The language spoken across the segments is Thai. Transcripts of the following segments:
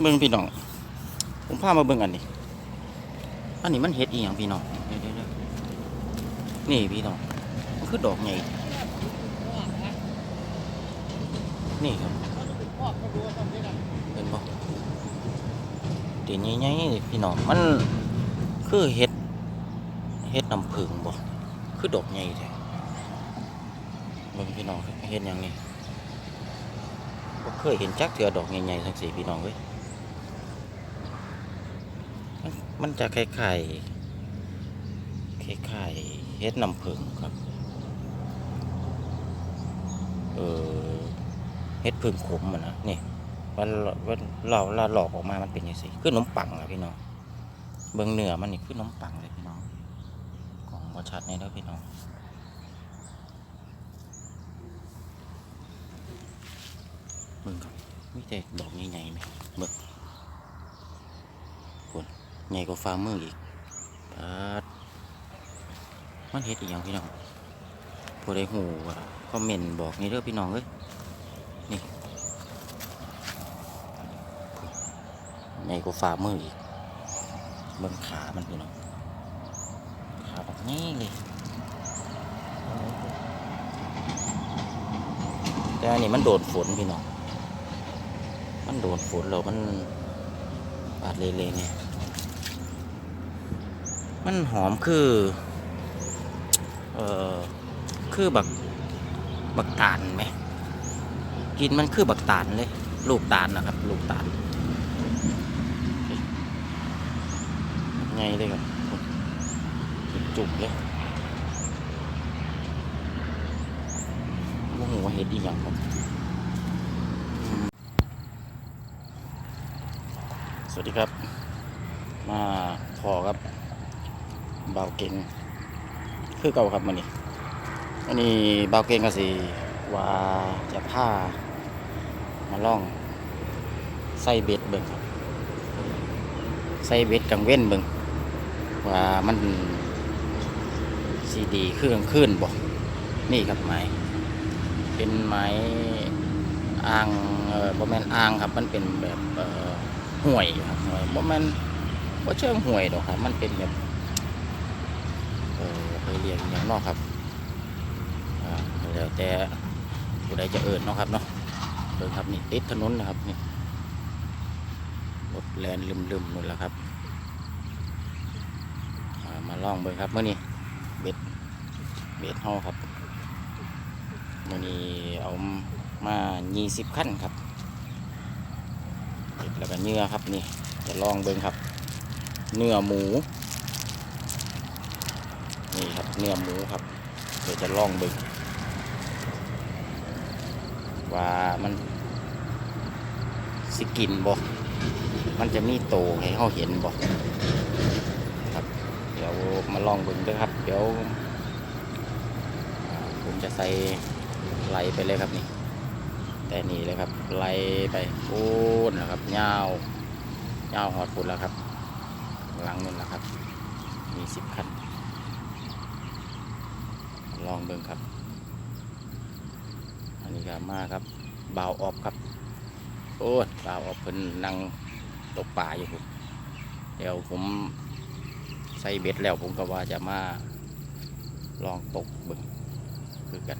เบิ่งพี่น้อง ผมพามาเบิ่งอันนี้ อันนี้มันเฮ็ดอีหยังพี่น้องนี่พี่น้อง มันคือดอกใหญ่นี่ครับเป็นบ่เดี๋ยวใหญ่ๆพี่น้อง มันคือเฮ็ดเฮ็ดน้ำผึ้งบ่คือดอกใหญ่แท้เบิ่งพี่น้องเฮ็ดหยังนี่บ่เคยเห็นจักเทื่อดอกใหญ่ๆทั้งสี่พี่น้องเว้ย มันจะคล้ายๆคล้ายๆเฮ็ดน้ำผึ้งครับ เออเฮ็ดผึ้งขมอะนะนี่วันวันเราเราหลอกออกมามันเป็นยังไงคือขนมปังอะพี่น้องเบิ่งเหนือมันนี่คือขนมปังเลยพี่น้องของบ่ชัดในเด้อพี่น้องเบิ่งครับมีแต่ดอกใหญ่ๆไหมเบิ่ง ใหญ่กว่าฟ้ามือร์อีกปาดมันเฮ็ดอีหยังพี่น้องผู้ใดหูว่าคอมเมนต์บอกนี่เด้อพี่น้องเอ้ยนี่ใหญ่กว่าฝ่ามือร์อีกเบิ่งขามันพี่น้องขาแบบนี้เลยแต่อันนี้มันโดนฝนพี่น้อง มันโดนฝนแล้วมันบาดเละๆเนี่ย มันหอมคือ เอ่อ คือบัก บักตาลไหมกินมันคือบักตาลเลย ลูกตาลนะครับ ลูกตาลไงเลยครับจุกเลยว่าหัวเห็ดอีหยังครับ สวัสดีครับ มาพอครับ เบาเก่งคือเก่าครับมันนี่อันนี้เบาเก่งก็สิว่าจะผ้ามาล่องใส่เบ็ดเบิ่งครับใส่เบ็ดกลางเว้นเบิ่งว่ามันสีดีเครื่องขึ้นบ่นี่ครับไม้เป็นไม้อ่างเออบ่แม่นอ่างครับ มันเป็นแบบเอ่อห่วยครับห่วยบ่แม่นบ่เชิงห่วยดอกครับ มันเป็นแบบ ไปเรียนอย่างนอกครับแล้วแต่ผู้ใดจะเอิญเนาะครับเนาะเดินครับนี่ติดถนนนะครับนี่รถแลนลืมๆนู่นแหละครับามาลองเบิ่งครับเมื่อนี้เบ็ดเบ็ดเฮาครับเมื่อนี้เอามา20ขั้นครับเบ็ดแล้วก็เนื้อครับนี่จะลองเบิ่งครับ เนื้อหมู นี่ครับเนื้อหมูครับ เดี๋ยวจะลองบิ่งว่ามันสิกินบ่ มันจะมีโตให้เขาเห็นบ่ครับ เดี๋ยวมาลองบิ่งด้วยครับ เดี๋ยวผมจะใส่ไหลไปเลยครับนี่ แต่นี่เลยครับไหลไปปูนนะครับยาวยาหอดปุ่นแล้วครับ หลังนู่นนะครับ มีสิบคัน องเบิ่งครับ อันนี้ก็มาครับบ่าวออบครับ โอ้ยบ่าวออบเพิ่นนั่งตกป่าอยู่ครับเดี๋ยวผมใส่เบ็ดแล้วผมก็ว่าจะมาลองตกเบิ่งคือกัน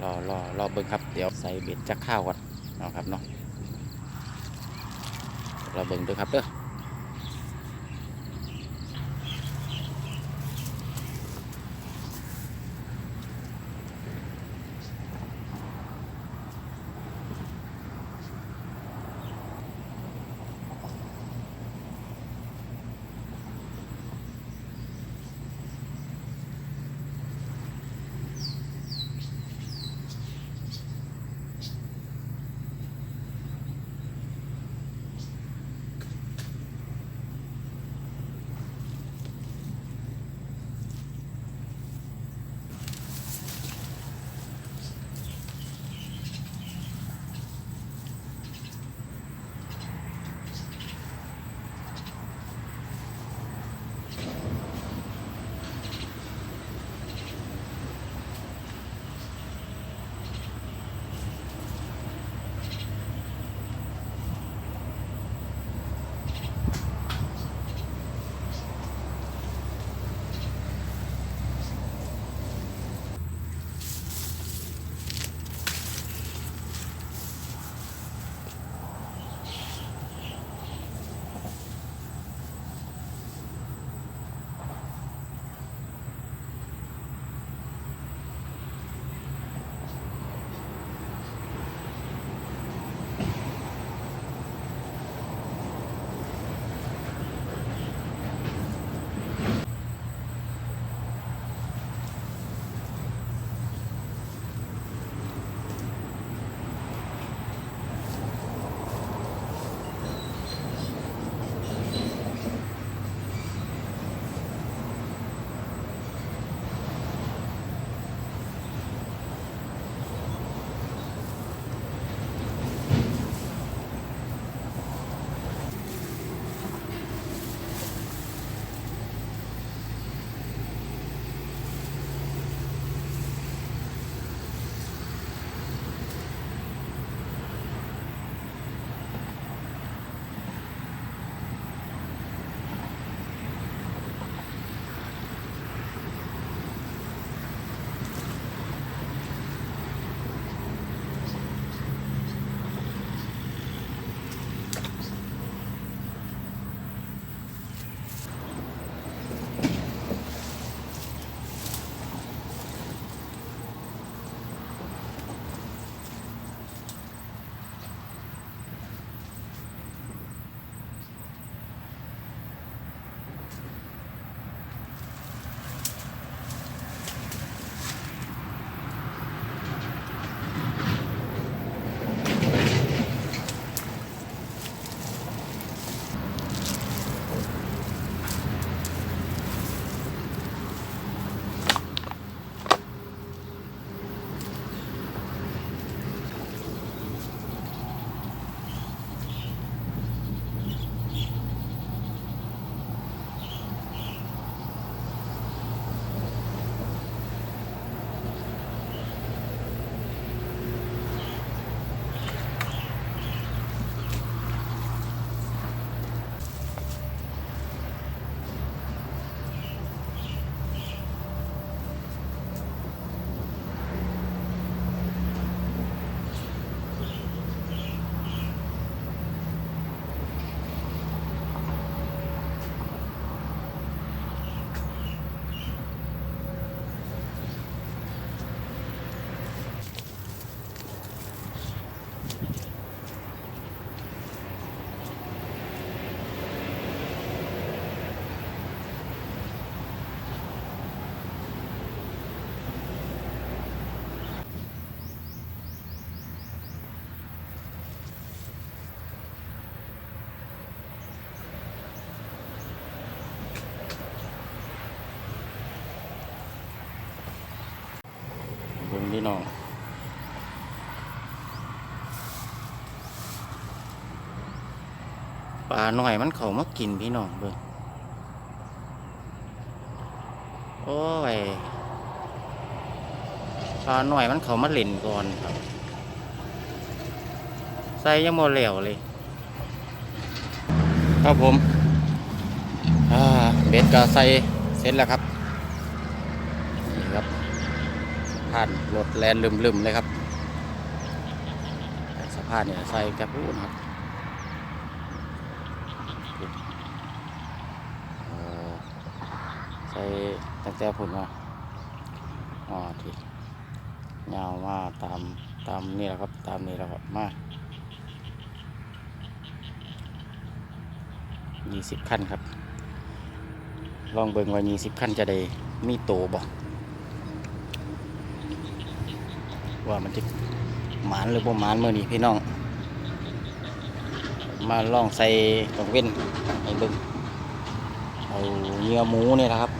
รอรอรอเบิ่งครับ เดี๋ยวใส่เบ็ดจักข้าวก่อนเนาะครับเนาะรอเบิ่งด้วยครับเด้อ น้องปลาหน่อยมันเขามากินพี่น้องเบิ่งโอ้ยปลาหน่อยมันเขามาเล่นก่อนครับ ใส่ยังโมเหลวเลย ครับผมเบ็ดก็ใส่เสร็จแล้วครับ นี่ครับ ผ่านรถแลนลืมๆเลยครับสะพานเนี่ยใส่กระพูนครับใส่ตั้งแต่ผุมาอ๋อที่ยาวมาตามตามนี่แหละครับตามนี่แหละครับมายี่สิบขั้นครับ ลองเบิ่งว่ายี่สิบขั้นจะได้มีโตบ่ ว่ามันจะหมานหรือบ่หมานเมื่อนี้พี่น้อง มาลองใส่กองเว้นให้เบิ่งเอาเนื้อหมูนี่นะครับ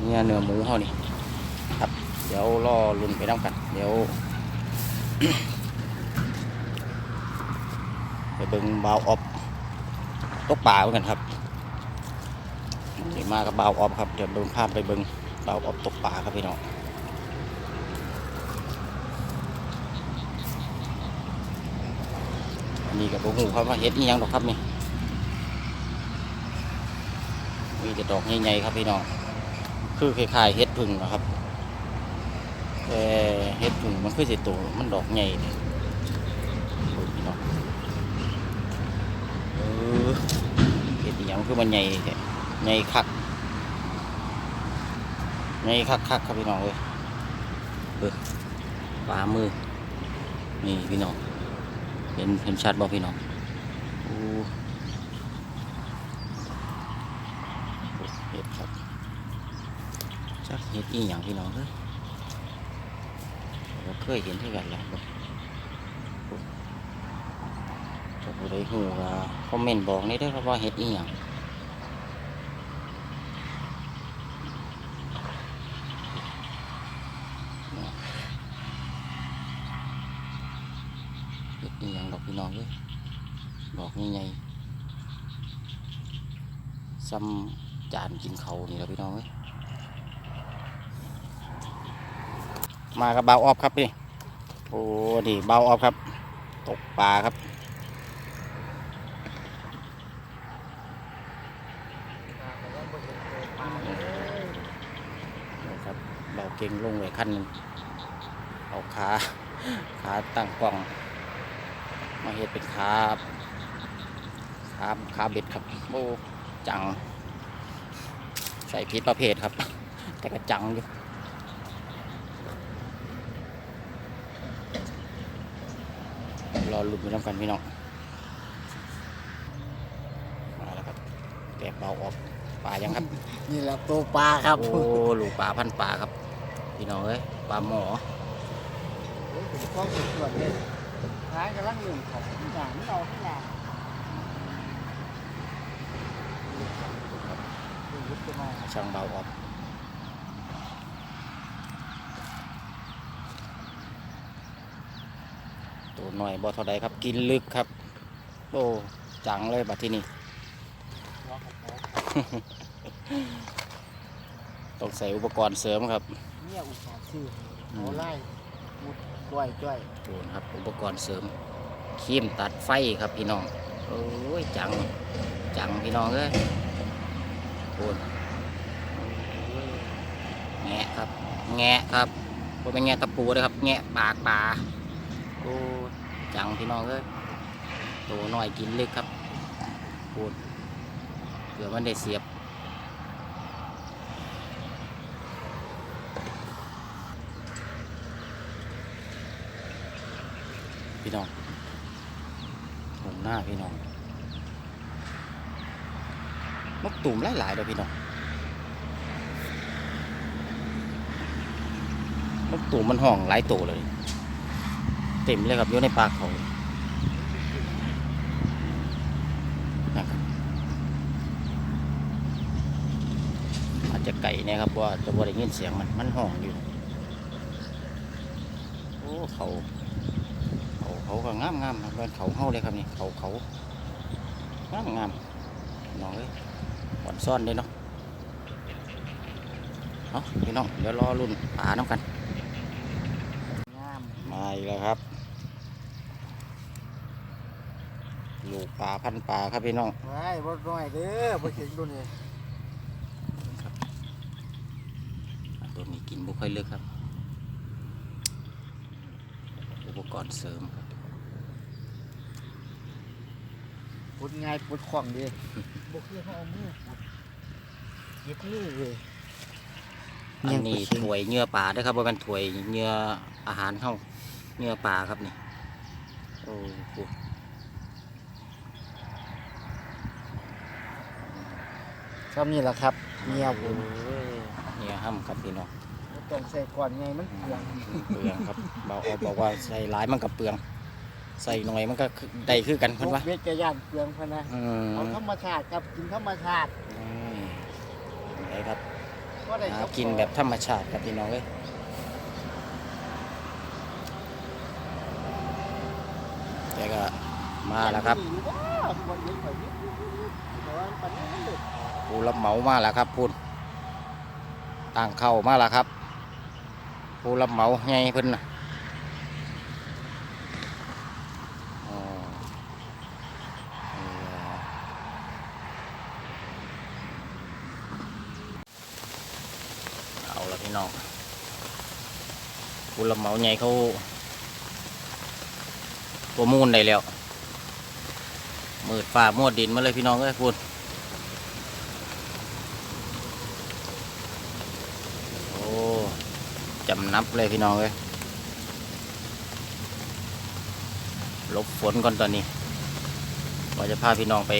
เนื้อเนื้อหมูเขานี่ครับ เดี๋ยวรอลุนไปน้ำกัน เดี๋ยวไปเบิ่งบาออฟตกป่าเหมือนกันครับนี่มากับเบาออฟครับ เดี๋ยวเบิ่งภาพไปเบิ่งบาออฟตกป่าครับพี่น้อง อันนี้กับบุหูครับว่าเฮ็ดนี่ยังดอกครับนี่มีแต่ดอกใหญ่ๆครับพี่น้องคือคล้ายๆเฮ็ดพึ่งนะครับแต่เฮ็ดพึ่งมันคือสิโตมันดอกใหญ่เนี่ยโอ้ยพี่น้องเออเห็ดอหยังคือมันใหญ่ใหญ่คักใหญ่คักคักๆครับพี่น้องเอ้ยเออปลามือนี่พี่น้อง เห็นเห็นชัดบ่พี่น้องเห็ดครับจักเห็ดอีหยังพี่น้องเฮ้ยเราเคยเห็นที่กันแหล้วถ้าผู้ใดหูก็คอมเมนต์บอกนี่ด้อครับว่าเห็ดอีหยังเฮ็ดอีหยังดอก พี่น้องเอ้ยดอกใหญ่ๆซ้ำจานกินเขานี่แหละพี่น้องเอ้ยมากับเบาออฟครับพี่โอ้ดีเบาออฟครับ ตกปลาครับนะครับเราเก่งลงเลยขั้นเอาขาขาตั้งกล้อง มาเฮ็ดเป็นขาขาขาเบ็ดครับโอ้จัง ใส่พิษประเภทครับ แต่ก็จังอยู่รอลุ้นไปน้ำกันพี่น้องมาแล้วครับแตกเบาออกปลายังครับ นี่แหละตัวปลาครับ โอ้ลูกปลาพันปลาครับ พี่น้องเอ้ยปลาหมอ ท้ายกำลังหนึ่งของอย่างนี้เราที่แหละยุบจะมาช่างเบาออกตัวหน่อยบ่เท่าใดครับ กินลึกครับ โอ้จังเลยบัดที่นี่ล็อกกับเขาต้องใส่อุปกรณ์เสริมครับเนี่ยอุตส่าห์ซื้อเขาไล่มุด จ้วยจ้วยโอ้นะครับอุปกรณ์เสริมครีมตัดไฟครับพี่น้องโอ้ยจังจังพี่น้องเอ้ยโอ้ยแงะครับ แงะครับบ่เป็นแงะตะปูเลยครับ แงะปากปลาโอ้จังพี่น้องเอ้ยตัวน้อยกินเล็กครับโอ้ยเผื่อมันได้เสียบ พี่น้องหงหน้าพี่น้องนกตุ่มหลายๆเลยพี่น้องนกตุ่มมันห้องหลายตัวเลย เต็มเลยครับอยู่ในปากเขานะครับอาจจะไก่เนี่ยครับว่าจะบ่ได้ยินเสียงมันมันห้องอยู่ โอ้เขา เขาเขาก็งามงามๆครับเป็นเขาเฮาเลยครับนี่เขาเขางามงามน้องเอ้ยหวานซ่อนเลยเนาะเอาพี่น้องเดี๋ยวรอรุ่นปลาน้ำกันงามมาอีกแล้วครับลูกปลาพันปลาครับพี่น้องไว้บ่น้อยเด้อบ่เห็นตัวนี้อะตัวนี้กินบุค่อยเลือกครับ อุปกรณ์เสริมครับ ปุ ดง่ายปุดคล่องดีบ่คือเฮาเอามือปุดเย็บมือเลยอันนี้ถวยเนื้อปลาเด้วยครับว่าเป็นถวยเนื้ออาหารเท่าเนื้อปลาครับนี่โอ้โหชอบนี่แหละครับเมียผมเนื้อห้ำครับพี่น้องบ่ต้องใส่ก่อนไงมันเปลืองเปลืองครับเบาเอาบอกว่าใส่หลายมันกับเปลือง ใส่หน่อยมันก็คือได้คือกันเพิ่นว่าเวทจะย่านเปลืองพะนะอืมเอาธรรมชาติครับกินธรรมชาติอืมได้ครับก็ได้หาครับกินแบบธรรมชาติครับพี่น้องเอ้ยแกก็มาแล้วครับดีว้าวคนเลี้ยงข่อยนิดแต่ว่าปันนี้มันหลุดผู้รับเหมามาแล้วครับพูนต่างเข้ามาแล้วครับผู้รับเหมาไงเพิ่นน่ะอ๋อนี่ล่ะเอาละพี่น้อง ผู้รับเหมาไงเขาตัวมูลได้แล้วมืดฟ้ามัวดินมาเลยพี่น้องเอ้ยพูนโอ้จำนับเลยพี่น้องเลยลบฝนก่อนตอนนี้ว่าจะพาพี่น้องไป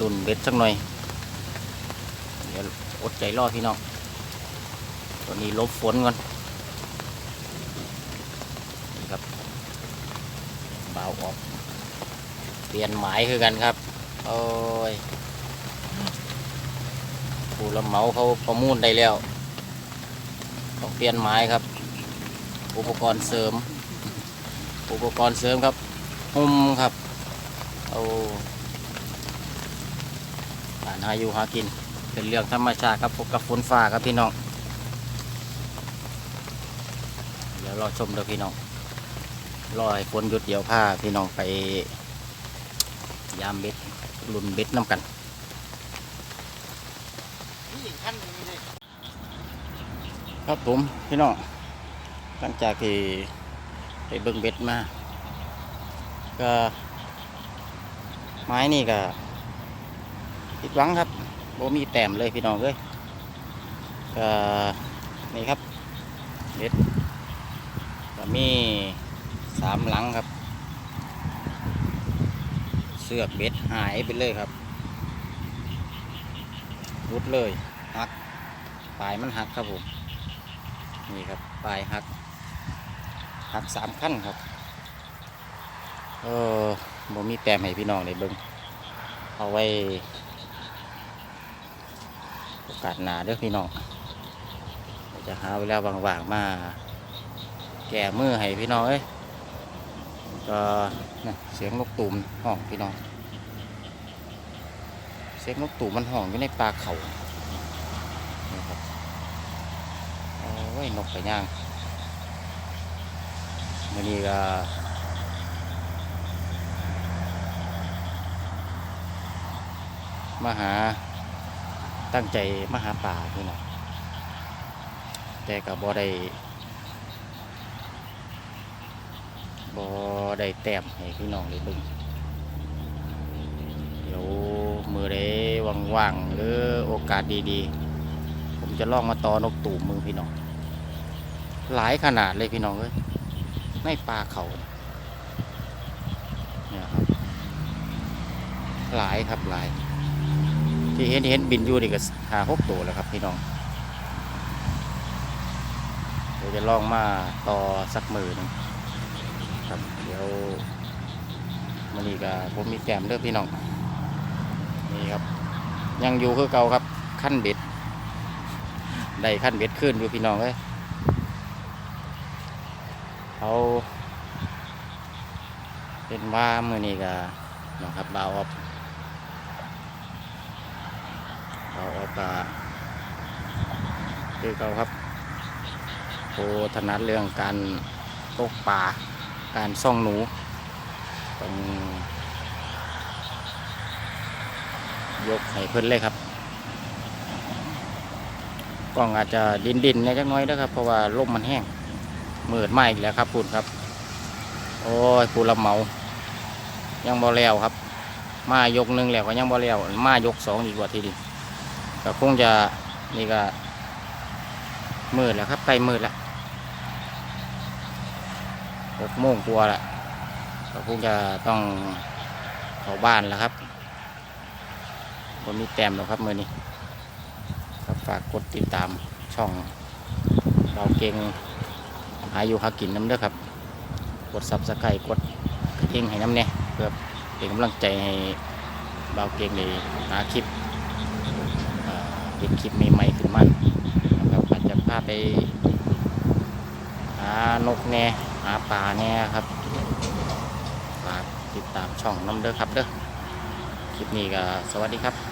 ลุ่นเบ็ดสักหน่อย เดี๋ยวอดใจรอพี่น้อง ตอนนี้ลบฝนก่อนนี่ครับเบาออก เปลี่ยนหมายคือกันครับ โอ้ยผู้รับเหมาเขาประมูลได้แล้ว ต้องเปลี่ยนไม้ครับ อุปกรณ์เสริม อุปกรณ์เสริมครับหุ้มครับเอาการหาอยู่หากินเป็นเรื่องธรรมชาติครับพบกับฝนฟ้าครับพี่น้องเดี๋ยวรอชมเด้อพี่น้องรอให้ฝนหยุดเดี๋ยวพาพี่น้องไปยามเบ็ดลุนเบ็ดน้ำกันครับผมพี่น้องหลังจากที่ไปเบิ่งเบ็ดมา ก็ไม้นี่ก็ผิดหวังครับโบมีแต้มเลยพี่น้องเอ้ยก็นี่ครับ มีสามหลังครับ เสือกเบ็ดหายไปเลยครับรุดเลยหักปลายมันหักครับผมนี่ครับปลายหักหักสามขั้นครับเออบ่มีแต้มให้พี่น้องได้เบิ่งเอาไว้โอกาสหนาเด้อพี่น้องจะหาเวลาว่างๆมา แก่มือให้พี่น้องเอ้ยก็นะเสียงนกตูมห้องพี่น้อง เสียงนกตูมมันห้องอยู่ในป่าเขานี่ครับโอ้ยนกไปย่างมื่อนี้ก็มาหาตั้งใจมาหาป่าพี่น้องแต่ก็บ่ได้ บ่ได้แต้มให้พี่น้องเลยเบึงเดี๋ยวมือได้ว่างๆหรือโอกาสดีๆ ผมจะลองมาตอนกตูมมือพี่น้อง หลายขนาดเลยพี่น้องเอ้ยในป่าเขาเนี่ยครับหลายครับหลาย ที่เห็นเห็นบินอยู่นี่ก็หาหกตัวแล้วครับพี่น้องเดี๋ยวจะลองมาต่อสักมือหนึง ยวมันนี่ก็ผมมีแกมเด้อกพี่น้องนี่ครับ ยังอยู่คือเก่าครับขั้นเบ็ดได้ขั้นเบ็ดขึ้นอยู่พี่น้องเอ้ยเอาเป็นว่ามือนี้ก็นะครับบาวออฟบาวออฟก็คือเก่าครับโคถนัดเรื่องการตกปลา การซ่องหนูต้องยกให้เพิ่นเลยครับกล้องอาจจะดินดินๆในจักน้อยนะครับ เพราะว่าลมมันแห้งมืดไหมอีกแล้วครับพูดครับ โอ้ยผู้รับเมา ยังบ่แล้วครับ มายกหนึ่งแล้วก็ยังบ่แล้วมายกสองดีกว่าทีนี้ก็คงจะนี่ก็มืดแล้วครับใกล้มืดแล้ว หกโมงกว่าแล้วก็คงจะต้องเข้าบ้านแล้วครับผมมีแต้มแล้วครับมือนี้ครับฝากกดติดตามช่องเราเก่งอายุหากินน้ำเด้อครับ กดซับสไครต์กดกระดิ่งให้น้ำเนี่ยเพื่อเป็นกำลังใจให้เบาเก่งในหาคลิปเอ่อเห็นคลิปใหม่ๆขึ้นมานะครับอาจจะพาไปหานกแน่ หาปลาเนี่ยครับฝากติดตามช่องน้ำเด้อครับเด้อคลิปนี้ก็สวัสดีครับ